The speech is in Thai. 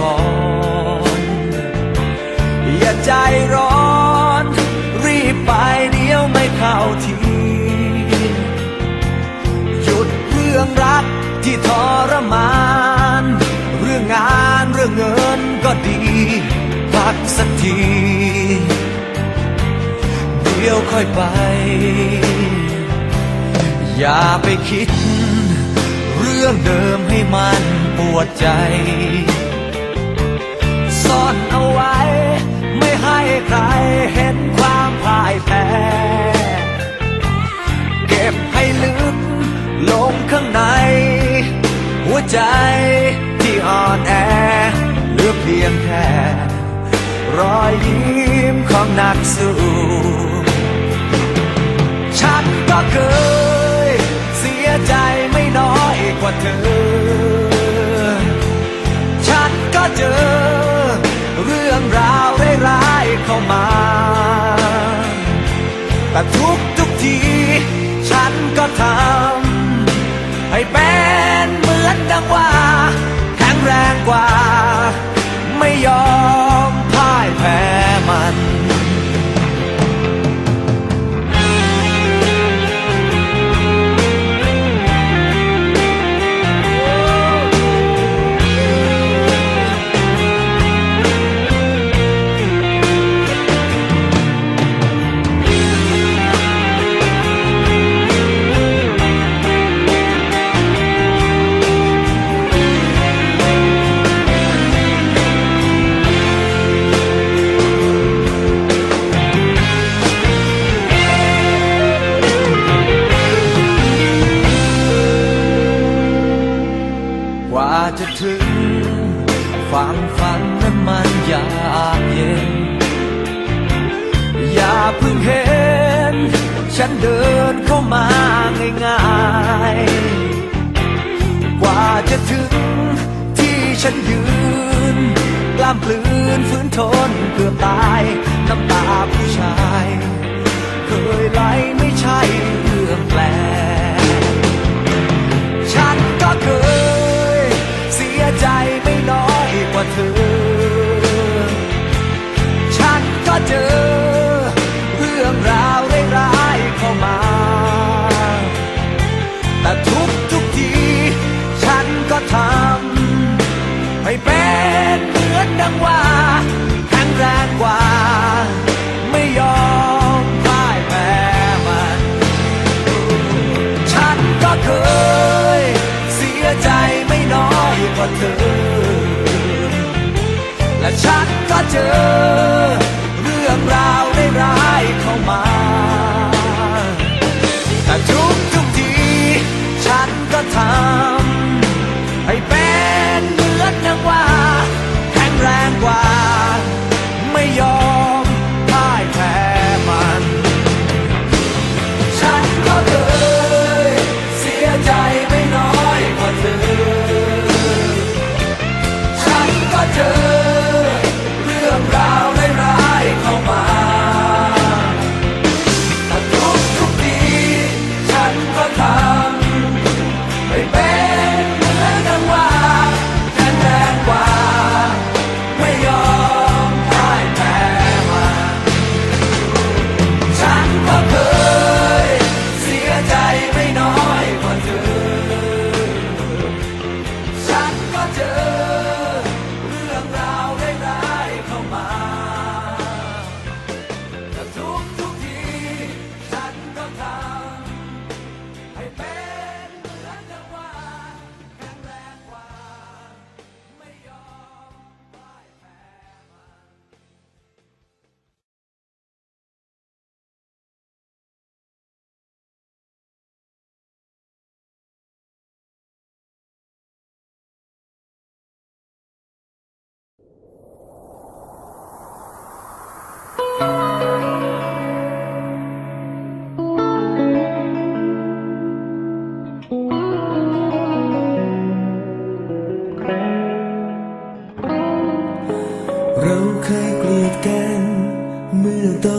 ก่อน อย่าใจร้อน รีบไปเดี๋ยวไม่เข้าที หยุดเรื่องรักที่ทรมาน เรื่องงานเรื่องเงินก็ดี พักสักทีเดี๋ยวค่อยไป อย่าไปคิด เรื่องเดิมให้มันปวดใจ ซ่อนเอาไว้ ไม่ให้ใครเห็นความพ่ายแพ้ เก็บให้ลึกลงข้างใน หัวใจที่อ่อนแอเหลือเพียงแค่ รอยยิ้มของนักสู้ ฉันเดินเข้ามาง่ายๆ กว่าจะถึงที่ฉันยืน กล้ามปลืนฝืนทนเกือบตาย น้ำตาผู้ชาย เคยไหลไม่ใช่เรื่องแปลก งว่าแข็งแรงกว่า ไม่ยอมพ่ายแพ้มัน ฉันก็เคย เสียใจไม่น้อยกว่าเธอ และฉันก็เจอ